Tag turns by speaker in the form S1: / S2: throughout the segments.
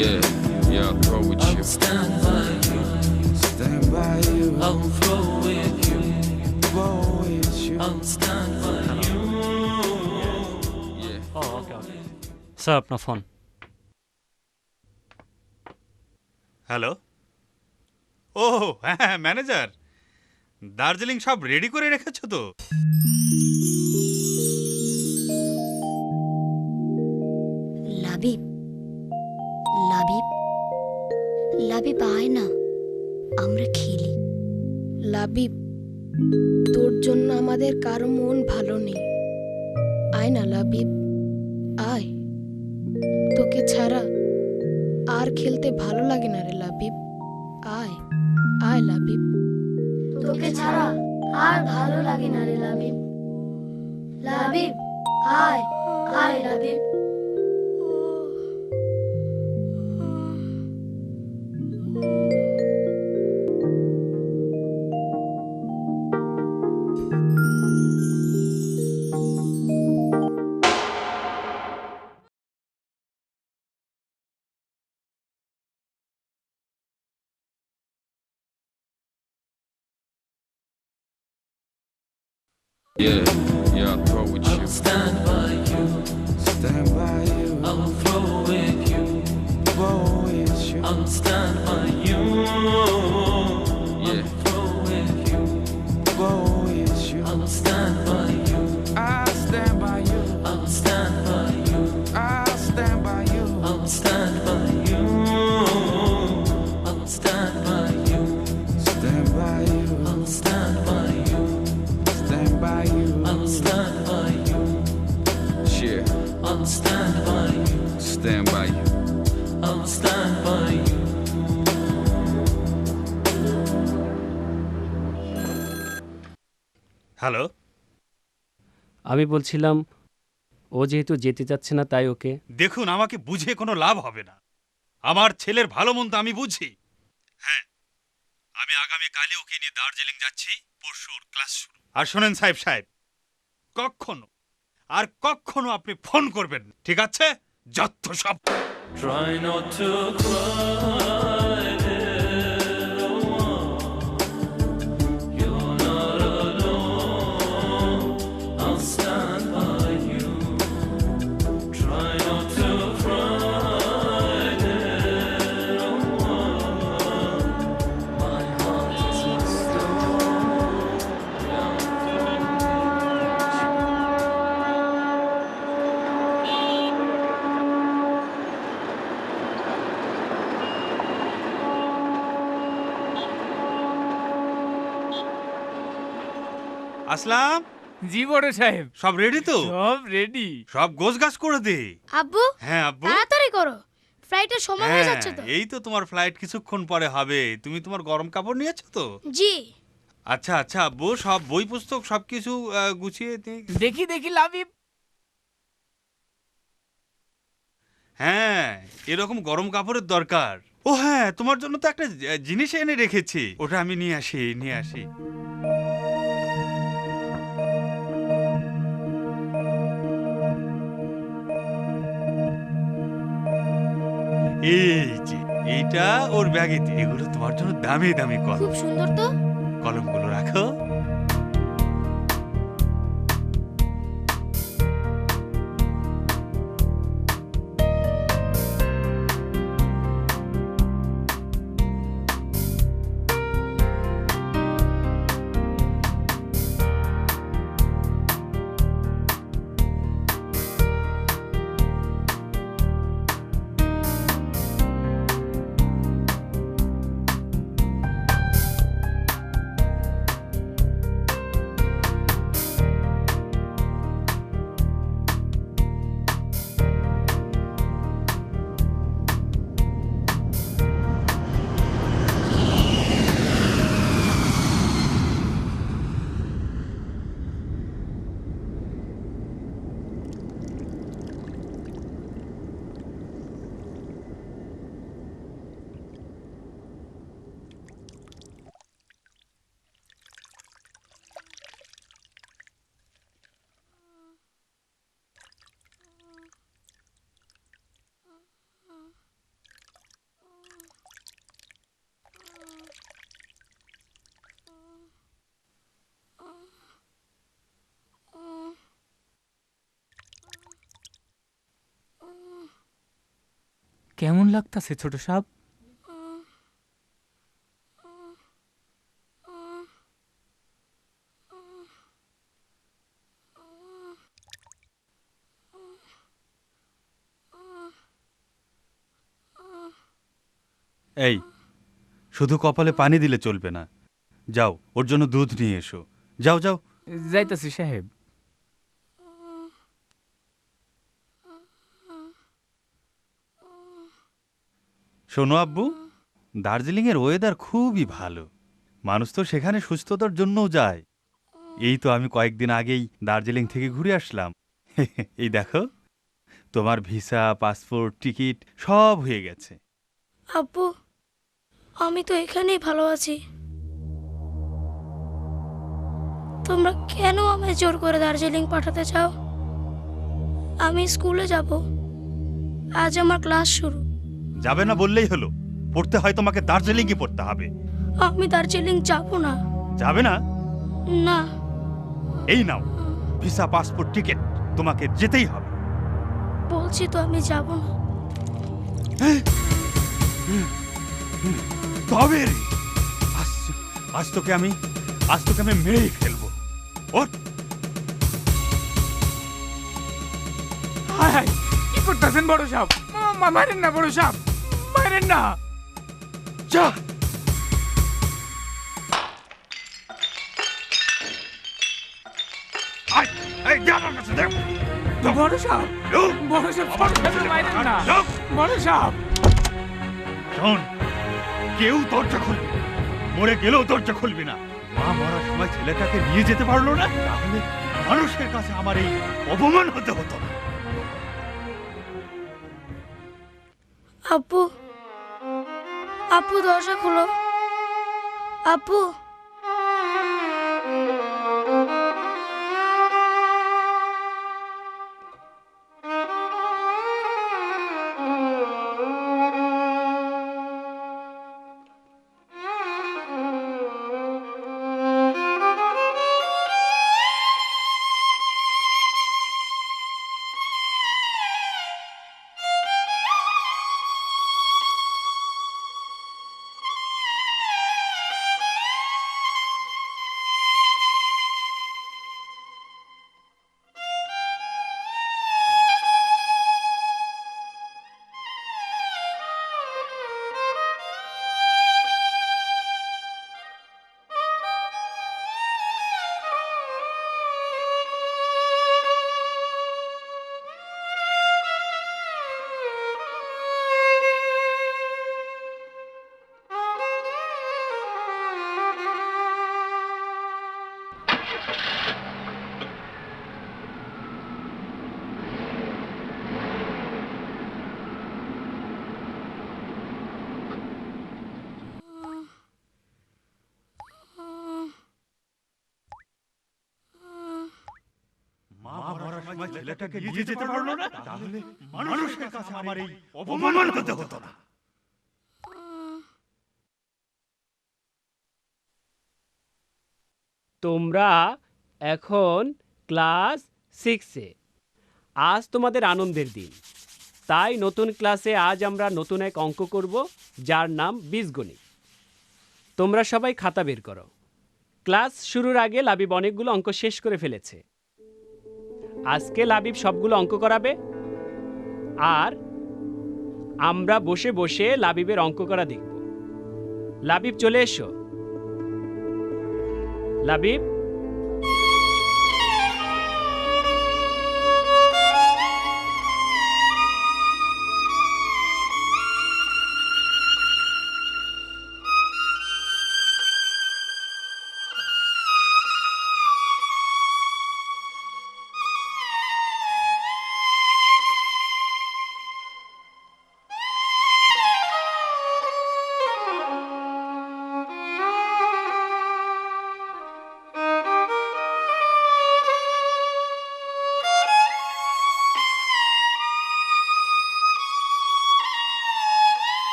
S1: Yeah, yeah, I'll throw with I'll you.
S2: Stand by you,
S3: Stand by you,
S2: I'll throw with you,
S3: go with you.
S2: I'll stand by you.
S1: Yeah.
S4: ও okay okay sir আপনার phone
S5: hello ও হ্যাঁ manager Darjeeling সব ready করে রেখেছো তো
S6: লাবিব লাবিব লাবিব আয় না আমরা খেলি।
S7: লাবিব তোর জন্য আমাদের কারও মন ভালো নেই। আয় না লাবিব আয়। তোকে ছাড়া আর খেলতে ভালো লাগে না রে লাবিব আয় আয় লাবিব।
S6: তোকে ছাড়া আর ভালো লাগে না রে লাবিব। লাবিব আয় আয় Labib.
S1: Yeah, yeah, I thought with you.
S5: Hello.
S4: আমি বলছিলাম ও যেহেতু যেতে চাচ্ছে না তাই ওকে।
S5: দেখুন আমাকে বুঝে কোনো লাভ হবে না। আমার ছেলের ভালো মন্দ আমি বুঝি। হ্যাঁ আমি আগামী কালই ওকে নিয়ে দার্জিলিং যাচ্ছি পরশু ওর ক্লাস শুরু। আর শোনেন সাহেব সাহেব কখনো আর কখনো আপনি ফোন করবেন না, ঠিক আছে? যত সব
S2: Try not to cry,
S5: আসলাম।
S8: জি বড় সাহেব।
S5: সব রেডি তো?
S8: সব রেডি
S5: সব গোছ গাছ করে দে।
S6: আব্বু
S5: হ্যাঁ আব্বু।
S6: তাড়াতাড়ি করো। ফ্লাইটের সময় হয়ে
S5: হ্যাঁ
S6: যাচ্ছে তো।
S5: এই তো তোমার ফ্লাইট কিছুক্ষণ পরে হবে। তুমি তোমার গরম কাপড় নিয়েছো তো?
S6: জি।
S5: আচ্ছা আচ্ছা আব্বু সব বই পুস্তক সবকিছু আহ, গুছিয়ে দি-
S8: দেখি দেখি লাবিব
S5: হ্যাঁ এরকম গরম কাপড়ের দরকার। ও হ্যাঁ তোমার জন্য তো একটা জিনিস এনে রেখেছি। ওটা আমি নিয়ে আসি নিয়ে আসি। এই যে এইটা ওর ব্যাগে এগুলো তোমার জন্য দামি দামি কলম।
S6: খুব সুন্দর তো।
S5: কলমগুলো রাখো।
S8: কেমন লাগতাছে ছোট সাপ?
S5: এই শুধু কপালে পানি দিলে চলবে না। যাও ওর জন্য দুধ নিয়ে এসো। যাও যাও।
S8: যাইতাছি সাহেব।
S5: শোনো আব্বু, দার্জিলিংয়ের ওয়েদার খুবই ভালো। মানুষ তো সেখানে সুস্থতার জন্যও যায়। এই তো আমি কয়েকদিন আগেই দার্জিলিং থেকে ঘুরে আসলাম। এই দেখো, তোমার ভিসা, পাসপোর্ট, টিকিট সব হয়ে গেছে।
S6: আব্বু, আমি তো এখানেই ভালো আছি। তোমরা কেন আমায় জোর করে দার্জিলিং পাঠাতে চাও? আমি স্কুলে যাব। আজ আমার ক্লাস শুরু।
S5: যাবে না বললেই হলো। পড়তে হয় তোমাকে দার্জিলিংই পড়তে হবে।
S6: আমি দার্জিলিং যাব না।
S5: যাবে না?
S6: না।
S5: এই নাও ভিসা পাসপোর্ট টিকিট তোমাকে যেতেই হবে।
S6: বলছি তো আমি যাব না।
S5: তবে রে, আজ আজ তোকে আমি আজ তোকে আমি মেরেই ফেলব। ওঠ।
S8: হায় হায় কি করতেছেন বড় সাপ? মা- মারেন না বড় সাপ। মারেন না
S5: যা আয়, এই, যা আমার কাছে, যা।
S8: বড় সাপ বড় সাপ বড় সাপ মারেন না বড় সাপ
S5: শোন কেউ দরজা খুলবে মরে গেলেও দরজা খুলবি না মা মরার সময় ছেলেটাকে নিয়ে যেতে পারল না তাহলে মানুষের কাছে আমার এই অপমান হতে হতো না
S6: আপু আপু দরজা খোলো আপু
S5: ছেলেটাকে নিয়ে যেতে পারল না? তাহলে মানুষের কাছে আমার এই অপমান হতে হতো না।
S4: তোমরা এখন ক্লাস সিক্সে। আজ তোমাদের আনন্দের দিন। তাই নতুন ক্লাসে আজ আমরা নতুন এক অঙ্ক করব যার নাম বীজগণিত। তোমরা সবাই খাতা বের করো। ক্লাস শুরুর আগে লাবিব অনেকগুলো অঙ্ক শেষ করে ফেলেছে। আজকে লাবিব সবগুলো অঙ্ক করাবে? আর আমরা বসে বসে লাবিবের অঙ্ক করা দেখব। লাবিব চলে এসো। লাবিব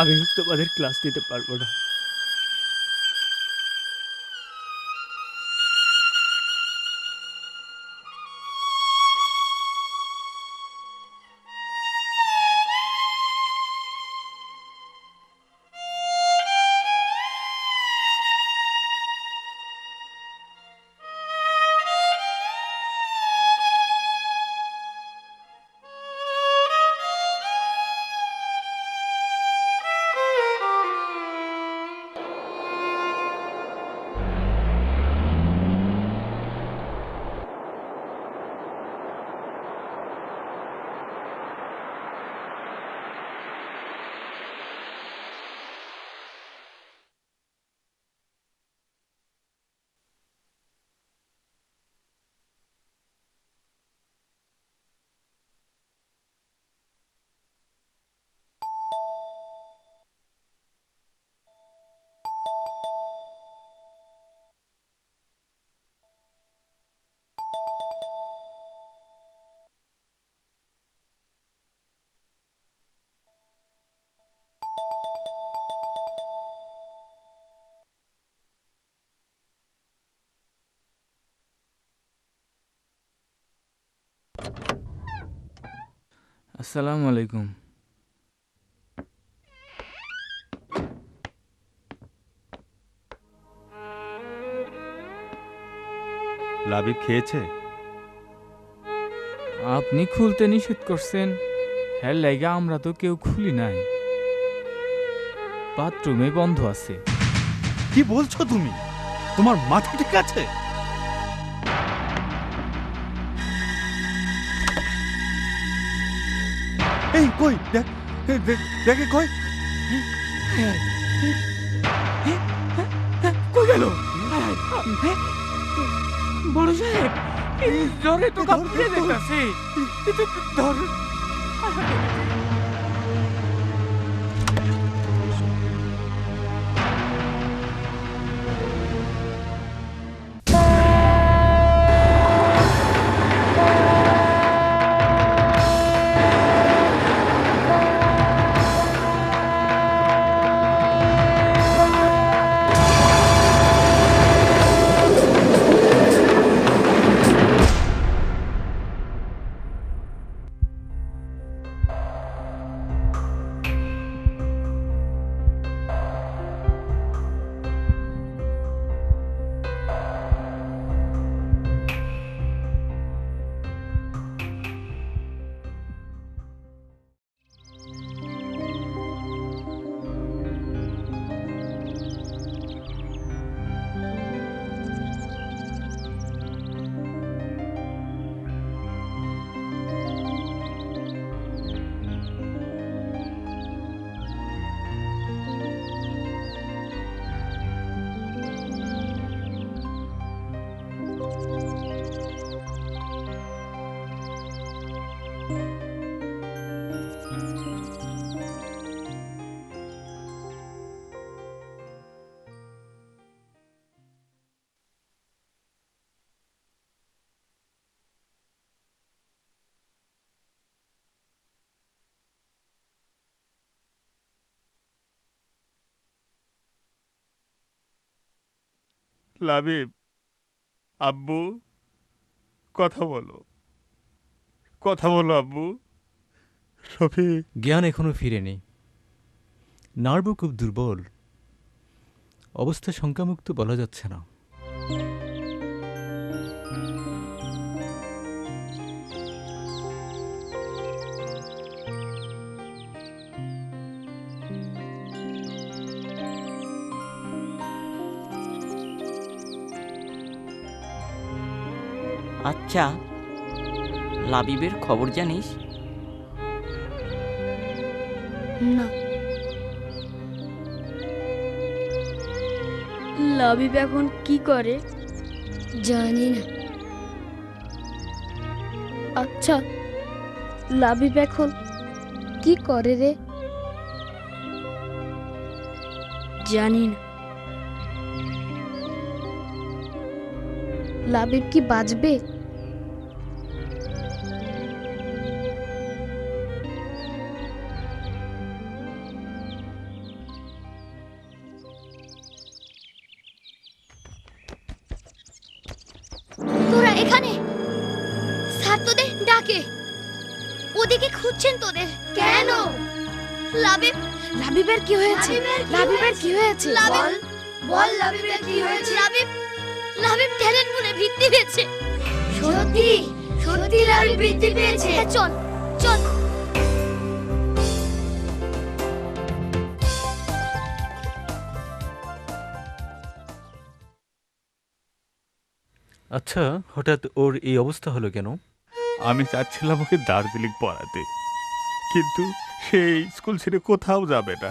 S4: আমি তোমাদের ক্লাস নিতে পারব না।
S9: আসসালামু আলাইকুম।
S5: লাবিব খেয়েছে?
S9: আপনি খুলতে নিষেধ করছেন। হ্যাঁ লেগা আমরা তো কেউ খুলি নাই। বাথরুমে বন্ধ আছে।
S5: কি বলছো তুমি? তোমার মাথা ঠিক আছে? এই কই দেখ এই দেখ- দেখে কই
S8: কই গেল বড় সাহেব এই জ্বরে তো কাঁপতে যেতেছে ধর
S5: লাবিব আব্বু কথা বলো। কথা বলো আব্বু। শফিক
S10: জ্ঞান এখনও ফিরেনি। নার্ভও খুব দুর্বল। অবস্থা শঙ্কামুক্ত বলা যাচ্ছে না।
S2: আচ্ছা লাবিবের খবর জানিস?
S11: না। লাবিব এখন কি করে? জানি না। আচ্ছা লাবিব এখন কি করে রে? জানি না। লাবিব কি বাঁচবে?
S7: হয়েছে লাবিবের কি হয়েছে?
S11: বল। লাবিবের কি হয়েছে? লাবিব লাবিব ট্যালেন্ট বলে বৃত্তি পেয়েছে। সত্যি? সত্যি লাবিব বৃত্তি পেয়েছে? চল চল।
S10: আচ্ছা হঠাৎ ওর এই অবস্থা হলো কেন?
S12: আমি চাচ্ছিলাম ওকে দার্জিলিং পড়াতে। কিন্তু সেই স্কুল ছেড়ে কোথাও যাবে না।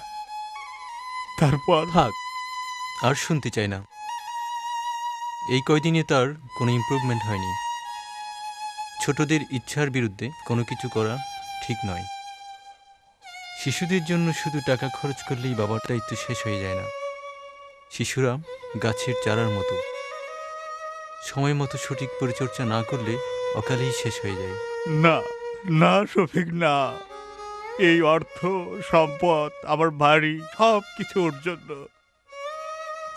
S12: তারপর?
S10: থাক আর শুনতে চাই না। এই কয়দিনে তার কোনো ইম্প্রুভমেন্ট হয়নি। ছোটদের ইচ্ছার বিরুদ্ধে কোনো কিছু করা ঠিক নয়। শিশুদের জন্য শুধু টাকা খরচ করলেই বাবার দায়িত্ব শেষ হয়ে যায় না। শিশুরা গাছের চারার মতো। সময় মতো সঠিক পরিচর্যা না করলে অকালেই শেষ হয়ে যায়।
S12: না না শফিক না। এই অর্থ সম্পদ আমার বাড়ি সব কিছু ওর জন্য।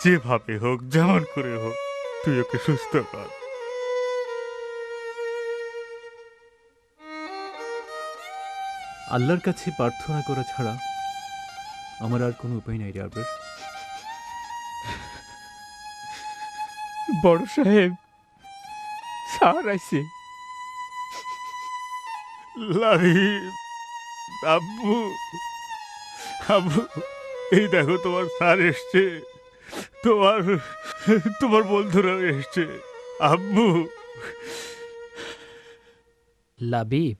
S12: যেভাবে হোক যেমন করে হোক তুই ওকে সুস্থ কর।
S10: আল্লাহর কাছে প্রার্থনা করা ছাড়া আমার আর কোনো উপায় নাই রে আবরার
S8: বড় সাহেব স্যার আইছে।
S12: লাহিব আব্বু আব্বু এই দেখো তোমার স্যার এসছে। তোমার তোমার বন্ধুরাও এসছে। আব্বু।
S4: লাবিব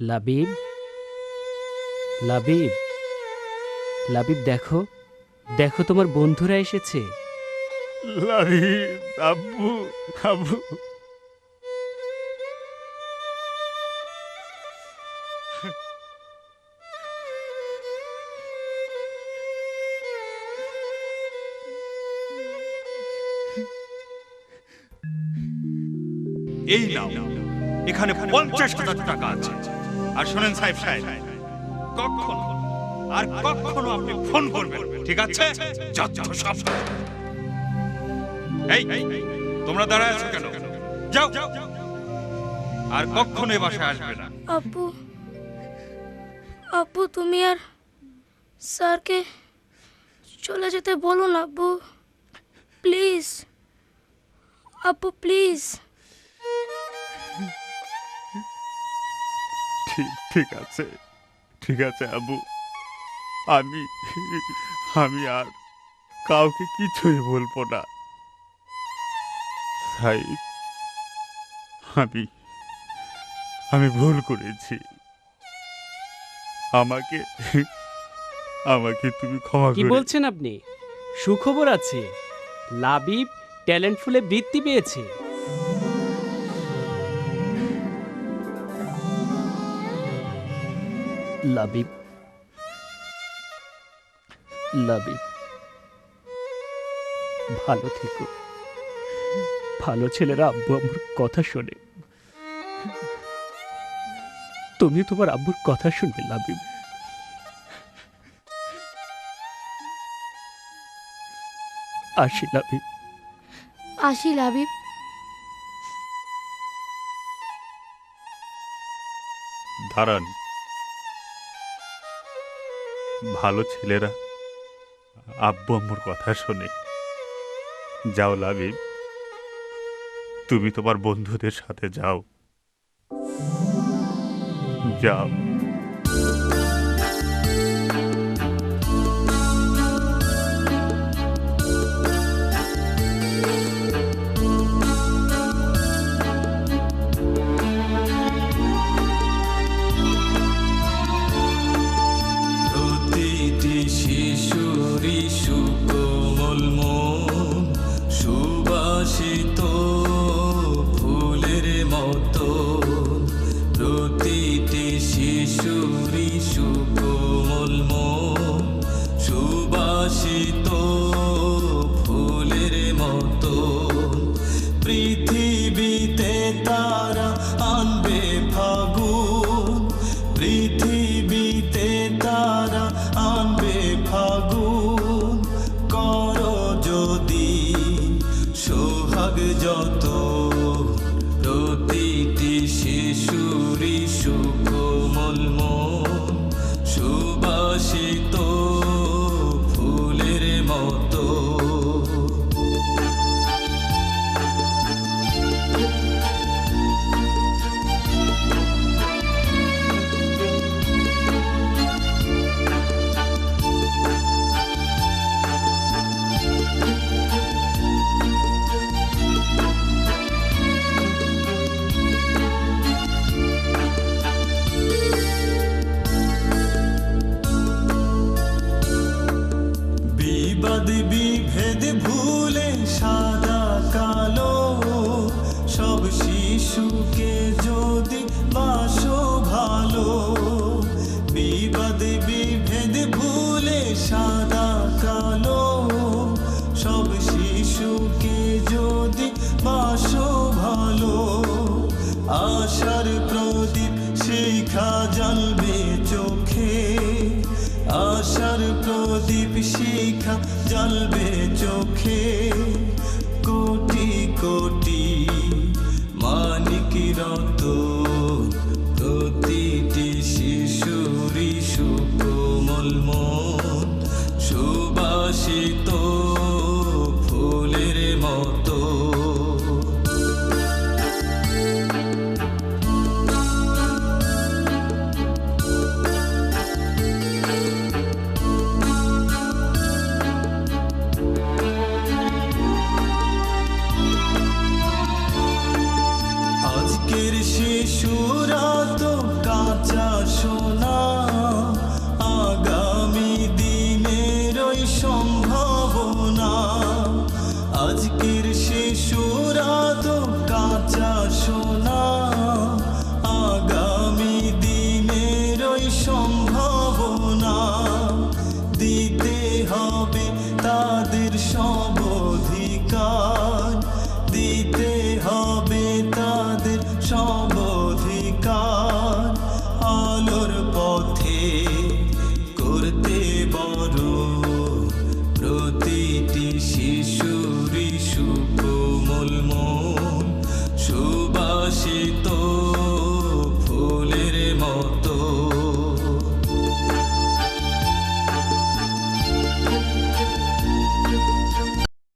S4: লাবিব লাবিব লাবিব দেখো দেখো তোমার বন্ধুরা এসেছে।
S12: লাহিব আব্বু আব্বু। এই নাও। এখানে পঞ্চাশ হাজার টাকা আছে। আর শোনেন সাহেব সাহেব, কখনো আর কখনো আপনি ফোন করবেন, ঠিক আছে? এই, তোমরা দাঁড়ায় আছো কেন? যাও। আর কখনো এ বাসায় আসবে না।
S11: আব্বু আব্বু তুমি আর স্যারকে চলে যেতে বলো না প্লিজ আব্বু প্লিজ।
S12: ঠিক ঠিক আছে ঠিক আছে আবু আমি আমি আর কাউকে কিছুই বলব না। সাহেব আমি আমি ভুল করেছি। আমাকে আমাকে তুমি ক্ষমা
S4: কি
S12: করে
S4: বলছেন আপনি? সুখবর আছে। লাবিব ট্যালেন্টফুলে বৃত্তি পেয়েছে। লাবিব লাবিব ভালো থেকো। ভালো ছেলেরা আব্বু আম্মুর কথা শোনে। তুমি তোমার আব্বুর কথা শুনবে লাবিব আসি লাবিব
S11: আসি লাবিব
S12: দাঁড়ান। ভালো ছেলেরা। আব্বু আম্মুর কথা শোনে। যাও লাবিব তুমি তোমার বন্ধুদের সাথে যাও। যাও।